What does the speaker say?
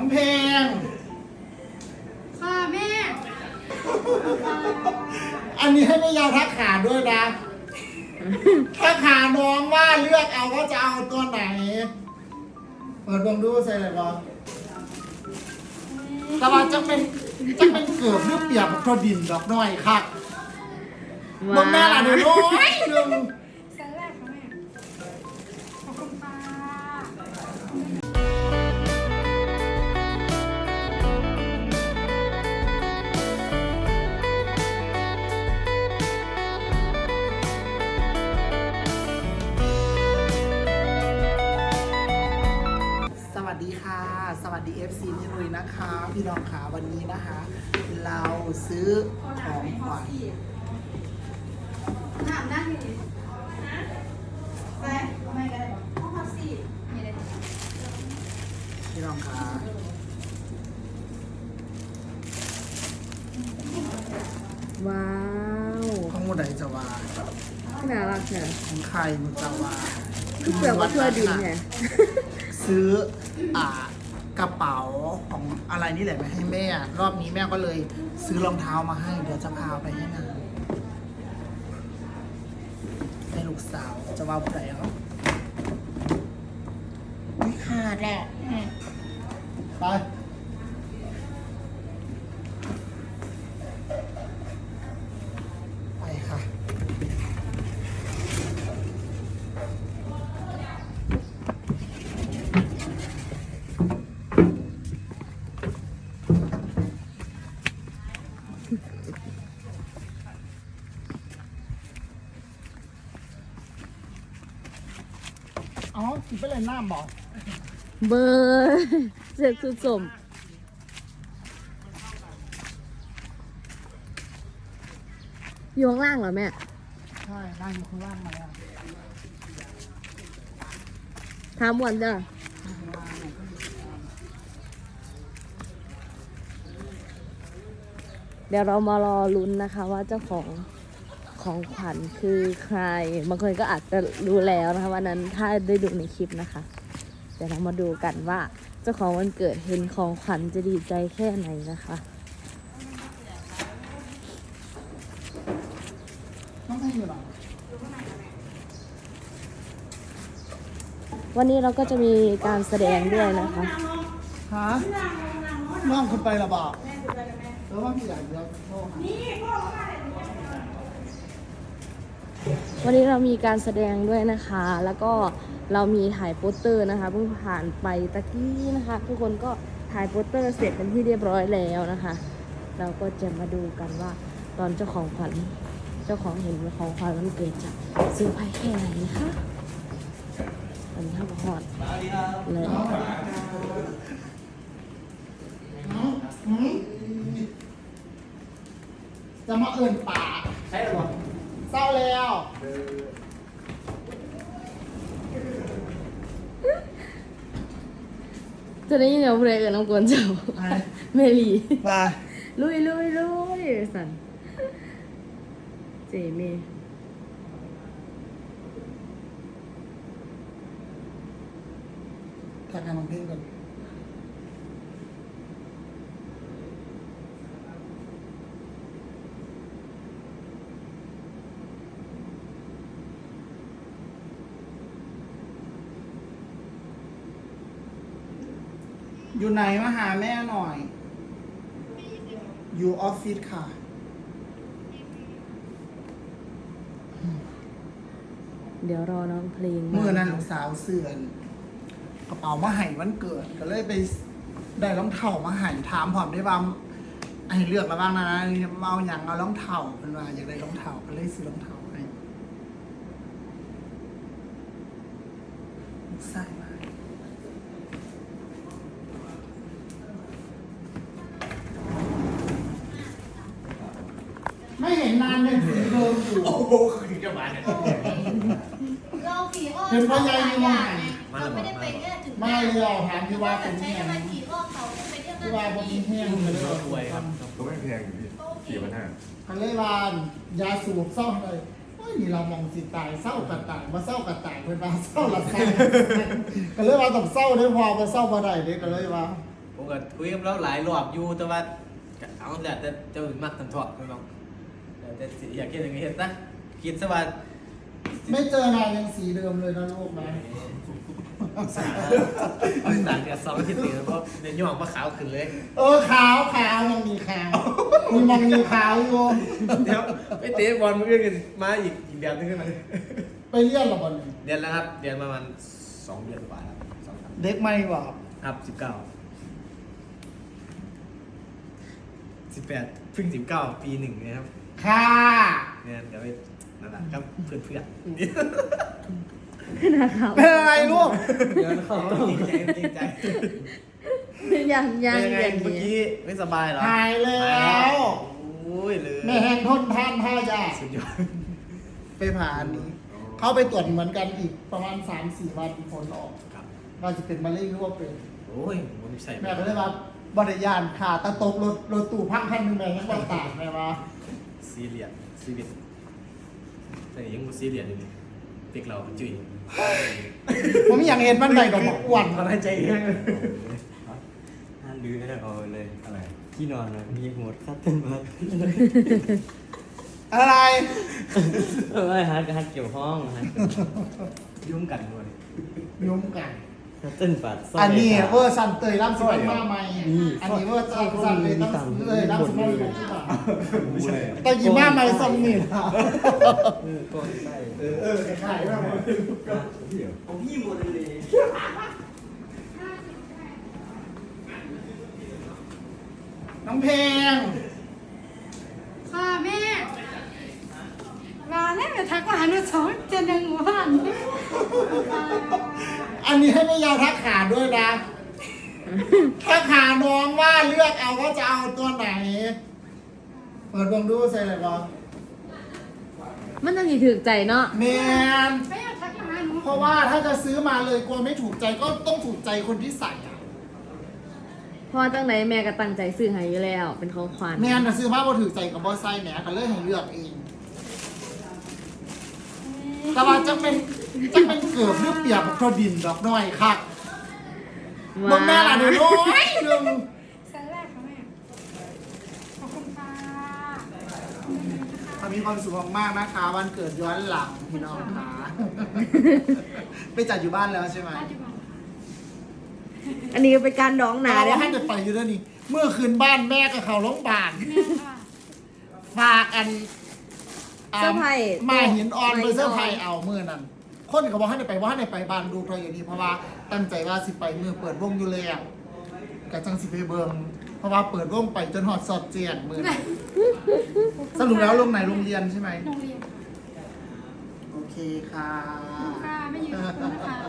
น้องเพลง ค่ะแม่อันนี้ให้แม่ยาวทักขาด้วยนะทักขาน้องว่าเลือกเอาว่าจะเอาตัวไหน เปิดดวงดูใส่เลยบอแต่ว่าจะเป็นจะเป็นเกือบเลือกเปียกกับตัวดินดอกน้อยค่ะบนแม่ละเดี๋ยวน้อยหนึ่ง FC นี่ลุยนะคะ พี่น้องขาวันนี้นะคะ เราซื้อของขวัญถามนั่งนี่ไปทำไมกันเลยห้องพักสี่มีอะไรพี่น้องขาว้าวของมูใดจะว่าน่ารักเนี่ยของใครมันจะว่าคือเปลือกว่าทั่วดินไงซื้ออ่า กระเป๋าของอะไรนี่แหละมาให้แม่ รอบนี้แม่ก็เลยซื้อรองเท้ามาให้ เดี๋ยวจะพาไปให้นางให้ลูกสาวจะว่าผู้ใดเหรอไม่ขาดแหละไป อ๋อกินไปเลยน้ำบอกเบอร์เจ็ดสุดสมอยู่ข้างล่างเหรอแม่ ใช่นั่งอยู่ข้างล่างมาแล้วถามวันเด้อเดี๋ยวเรามารอลุ้นนะคะว่าเจ้าของ ของขวัญคือใคร บางคนก็อาจจะรู้แล้วนะคะวันนั้นถ้าได้ดูในคลิปนะคะ เดี๋ยวเรามาดูกันว่า เจ้าของวันเกิดเห็นของขวัญจะดีใจแค่ไหนนะคะน้องให้อยู่หรอวันนี้เราก็จะมีการแสดงด้วยนะคะฮะน้องคนไปละบอกแล้วว่าพี่อยากเดี๋ยวโทรหา วันนี้เรามีการแสดงด้วยนะคะ แล้วก็เรามีถ่ายโปสเตอร์นะคะเพิ่งผ่านไปตะกี้นะคะ ทุกคนก็ถ่ายโปสเตอร์เสร็จเป็นที่เรียบร้อยแล้วนะคะ เราก็จะมาดูกันว่าตอนเจ้าของขวัญเจ้าของเห็นของขวัญวันเกิดจะซื้อไพรส์แค่ไหนนะคะอันนี้ข้าวหอดเลยจะมาเอิ่นป่าใช่หรอเศร้า แล้วจะได้ยินเสียงเพลงกับน้องกวนเจ้าไปเมลีไปลุยลุยลุยสันเจเมทำงานของเพลงก่อน อยู่ไหนมาหาแม่หน่อย อยู่ออฟฟิศค่ะ เดี๋ยวรอน้องเพลงาเมื่อนั้นลูกสาวเสื่อนกระเป๋ามาให้วันเกิด ก็เลยไปได้รองเท้ามาให้ถามพร้อมได้ว่าให้เลือกระหว่างนั้นเอาอย่างเอารองเท้าเป็นว่าอยากได้รองเท้าก็เลยซื้อรองเท้าให้ลูกชายมาไม่เห็นนานเลยสีเดิมอยู่ โอ้โหคือจะมาเนี่ยเราขี่อ้อมเห็นพ่อใหญ่อยู่มั้งเราไม่ได้ไปแค่ถึงไม่เลยเอาถามที่ว่าเป็นใช้เนี่ยอะไรขี่อ้อมเขาขึ้นไปเที่ยวที่ว่าบนแห้งเลยเรารวยครับก็ไม่แพงอยู่พี่สี่พันห้าเขาเลยว่ายาสูบเศร้าเลยโอ้ยนี่เรามองสิตายเศร้ากระต่ายมาเศร้ากระต่ายเป็นว่าเศร้าละแซ่ก็เลยว่าต้องเศร้าได้พอมาเศร้ามาได้เด้ก็เลยว่าผมก็คุยกับเราหลายรอบอยู่แต่ว่าก็เอาแต่แต่เจ้ามักทันทอดพี่น้อง แต่แต่สิอยากเห็นอย่างนี้เห็นซะคิดซะว่าไม่เจอนายยังสีเดิมเลยนะลูกนะสาวต่างกันสองอาทิตย์ติดแล้วเพราะเดี๋ยวย่องมาขาวขึ้นเลย เออขาวขาวยังมีขาวมีมองมีขาวอยู่เดี๋ยวไปเตะบอลมือกันมาอีกอีกเดือนนึงขึ้นมาไปเรียนเหรอบอลนี่เดือนแล้วครับเดือนประมาณสองเดือนกว่าแล้วสองสามเด็กไม่บอกครับสิบเก้าสิบแปดเพิ่งสิบเก้าปีหนึ่งนะครับ ค่ะเนี่ยเดี๋ยวไปนั่นแหละครับเพื่อนเพื่อนนะครับเป็นอะไรลูกเดี๋ยวเขาจริงใจจริงใจยังยังเป็นยังไงอย่างเมื่อนี้กี้ไม่สบายเหรอหายแล้วโอ้ยเลยแม่แห้งทนทานท่ายาสุดยอดไปผ่าอันนี้ เข้าไปตรวจเหมือนกันอีกประมาณ3าสี่วันผลออกครับ ว่าจะเป็นมะเร็งหรือว่าเป็น โอ้ยผมใส่แม่ก็เลยว่าบริยานขาตะตกรถรถตู้พังคันหนึงแม่ยังว่าตากแม่ว่า ซีเรียสซีเรียสแต่ยังบ่ซีเรียสอยู่นี่ติ๊กเราจุ๋ยผมอยากเห็นมันใดดอกบอกอ้วนกำลังใจแห้งห้ามดื้อให้เอาเลยอะไรที่นอนนะมีหมดคัดเต้นมาอะไรเออฮัทฮัทเกี่ยวห้องฮัทยุ่งกันด้วยยุ่มกันคัด เต้นปัดสร้ยอันนี้ครับเวอร์ซันเตยรับสิบมาใหม่นี่อันนี้เวอร์ซันเลยต้องเตยรับสิบมาใหม่ที่ว่าไม่ใช่แต่ยี่มาใหม่ซันนี่นะเออก้อนไส้เออเออคล้ายๆแบบพี่เหรอของพี่หมดเลยน้องเพลงค่ะแม่ มาแน่ไปทักมาหาหนูสองเจนหนึ่งหมู่บ้านอันนี้ให้แม่ยาวทักขาด้วยนะ ทักขาน้องว่าเลือกเอาว่าจะเอาตัวไหน เปิดวงดูใส่เลยบอมันต้องมีถือใจเนาะแมนไม่อยากทักมาหาหนูเพราะว่าถ้าจะซื้อมาเลยกลัวไม่ถูกใจก็ต้องถูกใจคนที่ใส่อะเพราะว่าตั้งไหนแม่ก็ตั้งใจซื้อให้อยู่แล้ว เป็นของขวัญแมนน่ะซื้อมาบ่ถูกใจกับบอไซแหมก็เลยให้เลือกเอง แต่ว่าจะเป็นจะเป็นเกือบหรือเปียกทอดินดอกน้อยค่ะบนแม่ล่ะเดี๋ยวน้อยหนึงเซนแรกค่ะแม่ขอบคุณค่ะถ้ามีความสุขมากๆนะคะ วันเกิดย้อนหลังพี่น้องค่ะไปจัดอยู่บ้านแล้วใช่ไหมปัจจุบันอันนี้ก็เป็นการดองหนาเราเลยให้เด็กไปอยู่ด้วยนี่เมื่อคืนบ้านแม่กับเขาโรงพยาบาลแม่ค่ะฝากอัน เสื้อร์ไผ่มาหินออนไปเสื้อร์ไผ่เอาเมื่อนั้นคนก็บอกให้ได้ไปว่าให้ได้ไปบ้านดูทอยอย่างนี้เพราะว่าตั้งใจว่าสิไปเมื่อเปิดวงอยู่แล้วกะจังสิไปเบิงเพราะว่าเปิดวงไปจนหอดสอดเจียนมือนั้นสรุปแล้วลงไหนโรงเรียนใช่ไหมโรงเรียนโอเคค่ะค่ะไม่ยืนขอบคุณนะคะ